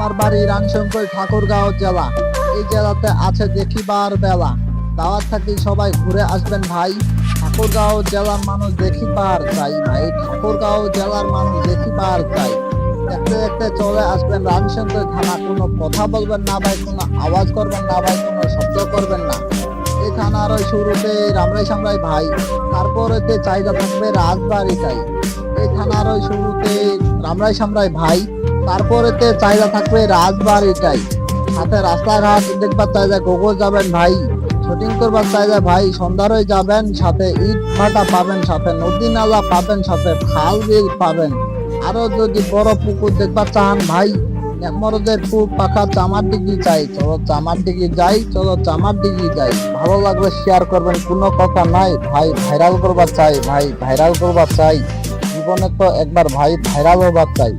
আমার বাড়ি রানশঙ্কর ঠাকুরগাঁও জেলা এই জেলাতে আছে দেখিবার বেলা। দাওয়াত থাকি সবাই ঘুরে আসবেন ভাই। ঠাকুরগাঁও জেলার মানুষ দেখিবার চাই ভাই। ঠাকুরগাঁও জেলার মানুষ দেখিবার চাই। দেখতে দেখতে চলে আসবেন রামচন্দ্র থানা। কোনো কথা বলবেন না ভাই, কোনো আওয়াজ করবেন না ভাই, কোনো শব্দ করবেন না। এই থানার ওই শুরুতে রামরাই সামরাই ভাই। তারপরেতে চাহিদা থাকবে রাজবাড়িটাই। এই থানার ওই শুরুতে রামরাই সামরাই ভাই। তারপরেতে চাহিদা থাকবে রাজবাড়িটাই। সাথে রাস্তাঘাট, দেখবার চাহিদা গোগো যাবেন ভাই। শুটিং করবার চাহিদা ভাই, সন্ধ্যারই যাবেন, সাথে ইট ভাটা পাবেন, সাথে নদী নালা পাবেন, সাথে খাল বিল পাবেন। আরও যদি বড় পুকুর দেখবার চান ভাই মরদের পুর পাখা চামার ডিগি চাই। চলো চামার ডিগি যাই, চলো চামার ডিগি যাই। ভালো লাগলে শেয়ার করবেন, কোনো কথা নাই। ভাই ভাইরাল করবার চাই, ভাই ভাইরাল করবার চাই। জীবনে তো একবার ভাই ভাইরাল হবার চাই।